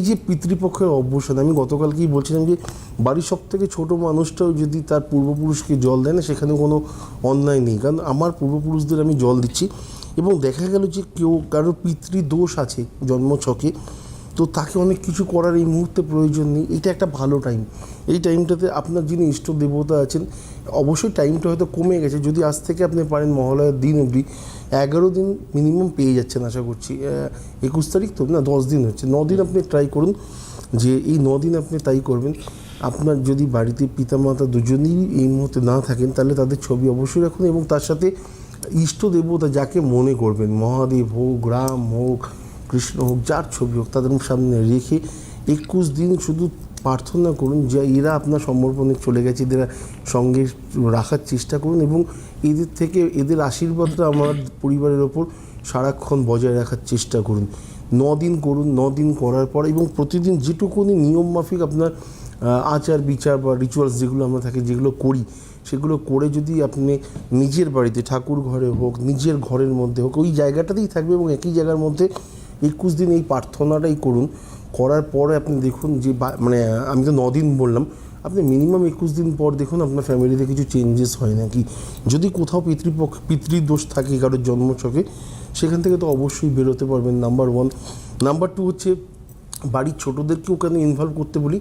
এই যে পিতৃপক্ষের অবসান আমি গতকালকেই বলছিলাম যে বাড়ির সব থেকে ছোটো মানুষটাও যদি তার পূর্বপুরুষকে জল দেয় না, সেখানে কোনো অন্যায় নেই। কারণ আমার পূর্বপুরুষদের আমি জল দিচ্ছি এবং দেখা গেল যে কেউ, কারোর পিতৃদোষ আছে জন্মছকে তো তাকে অনেক কিছু করার এই মুহূর্তে প্রয়োজন নেই। এটা একটা ভালো টাইম এই টাইমটাতে আপনার যিনি ইষ্ট দেবতা আছেন, অবশ্যই টাইমটা হয়তো কমে গেছে। যদি আজ থেকে আপনি পারেন মহালয়ার দিন অবধি, এগারো দিন মিনিমাম পেয়ে যাচ্ছেন আশা করছি। একুশ তারিখ তো না, দশ দিন হচ্ছে। দিন আপনি ট্রাই করুন যে এই দিন আপনি তাই করবেন। আপনার যদি বাড়িতে পিতামাতা দুজনেই এই মুহূর্তে না থাকেন, তাহলে তাদের ছবি অবশ্যই রাখুন এবং তার সাথে ইষ্ট দেবতা যাকে মনে করবেন, মহাদেব হোক, রাম হোক কৃষ্ণ হোক, যার ছবি হোক, তাদের সামনে রেখে একুশ দিন শুধু প্রার্থনা করুন যে এরা আপনার সমর্পণে চলে গেছে, এদের সঙ্গে রাখার চেষ্টা করুন এবং এদের থেকে, এদের আশীর্বাদটা আমার পরিবারের ওপর সারাক্ষণ বজায় রাখার চেষ্টা করুন। দিন করুন দিন করার পর এবং প্রতিদিন যেটুকুনি নিয়ম মাফিক আপনার আচার, বিচার বা রিচুয়ালস যেগুলো আমরা থাকি, যেগুলো করি, সেগুলো করে যদি আপনি নিজের বাড়িতে, ঠাকুর ঘরে হোক, নিজের ঘরের মধ্যে হোক, ওই জায়গাটাতেই থাকবে এবং একই জায়গার মধ্যে একুশ দিন এই প্রার্থনাটাই করুন। করার পরে আপনি দেখুন যে মানে আমি তো দিন বললাম, আপনি মিনিমাম একুশ দিন পর দেখুন আপনার ফ্যামিলিতে কিছু চেঞ্জেস হয় নাকি? যদি কোথাও পিতৃপক্ষ, পিতৃদোষ থাকে কারোর জন্মছকে, সেখান থেকে তো অবশ্যই বেরোতে পারবেন নাম্বার ওয়ান নাম্বার টু হচ্ছে, বাড়ির ছোটোদেরকেও কেন ইনভলভ করতে বলি?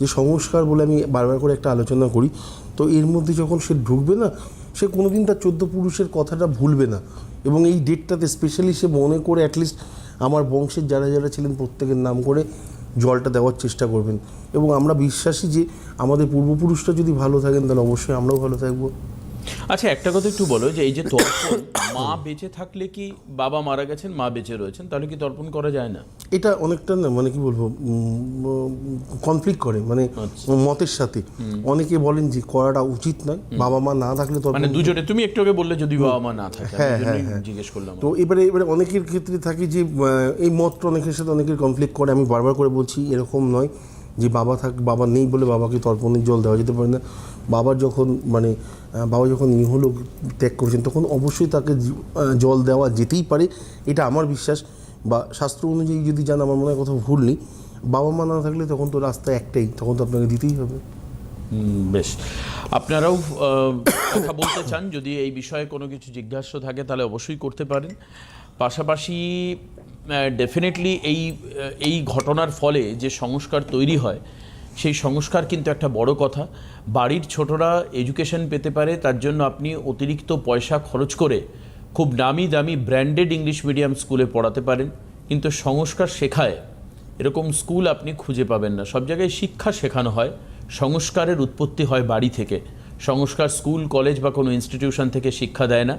যে সংস্কার বলে আমি বারবার করে একটা আলোচনা করি। তো এর মধ্যে যখন সে ঢুকবে না, সে কোনোদিন তার চোদ্দ পুরুষের কথাটা ভুলবে না। এবং এই ডেটটাতে স্পেশালি সে মনে করে অ্যাটলিস্ট আমার বংশের যারা যারা ছিলেন প্রত্যেকের নাম করে জলটা দেওয়ার চেষ্টা করবেন। এবং আমরা বিশ্বাসী যে আমাদের পূর্বপুরুষরা যদি ভালো থাকেন, তাহলে অবশ্যই আমরাও ভালো থাকব। আচ্ছা একটা কথা একটু বলো যে এই যে তর্পণ মা বেঁচে থাকলে কি বাবা মারা গেছেন মা বেঁচে রয়েছেন? তাহলে কি তর্পণ করা যায় না? এটা অনেকটা না মানে কি বলব কনফ্লিক্ট করে মানে মতের সাথে। অনেকে বলেন যে করাটা উচিত নয় বাবা মা না থাকলে তো মানে দুজনে তুমি একটু আগে বললে যদি বাবা মা না থাকে আমি হ্যাঁ, হ্যাঁ, জিজ্ঞেস করলাম। তো এবারে এবারে অনেকের ক্ষেত্রে থাকে যে এই মতটা অনেকের সাথে অনেকের কনফ্লিক্ট করে আমি বারবার করে বলছি এরকম নয় যে বাবা থাক বাবা নেই বলে বাবাকে তর্পণের জল দেওয়া যেতে পারে না। বাবার যখন মানে বাবা যখন ইহলোক ত্যাগ করেছেন, তখন অবশ্যই তাকে জল দেওয়া যেতেই পারে। এটা আমার বিশ্বাস। বা শাস্ত্র অনুযায়ী যদি জান আমার মনে হয় কোথাও ভুল নেই। বাবা মা না থাকলে তখন তো রাস্তা একটাই, তখন তো আপনাকে দিতেই হবে। বেশ। আপনারাও কথা বলতে চান, যদি এই বিষয়ে কোনো কিছু জিজ্ঞাসা থাকে, তাহলে অবশ্যই করতে পারেন। পাশাপাশি ডেফিনেটলি এই এই ঘটনার ফলে যে সংস্কার তৈরি হয় সেই সংস্কার কিন্তু একটা বড় কথা। বাড়ির ছোটরা এডুকেশন পেতে পারে, তার জন্য আপনি অতিরিক্ত পয়সা খরচ করে খুব নামি দামি ব্র্যান্ডেড ইংলিশ মিডিয়াম স্কুলে পড়াতে পারেন। কিন্তু সংস্কার শেখায়। এরকম স্কুল আপনি খুঁজে পাবেন না। সব জায়গায় শিক্ষা শেখানো হয়, সংস্কারের উৎপত্তি হয় বাড়ি থেকে। সংস্কার স্কুল কলেজ বা কোনো ইনস্টিটিউশন থেকে শিক্ষা দেয় না।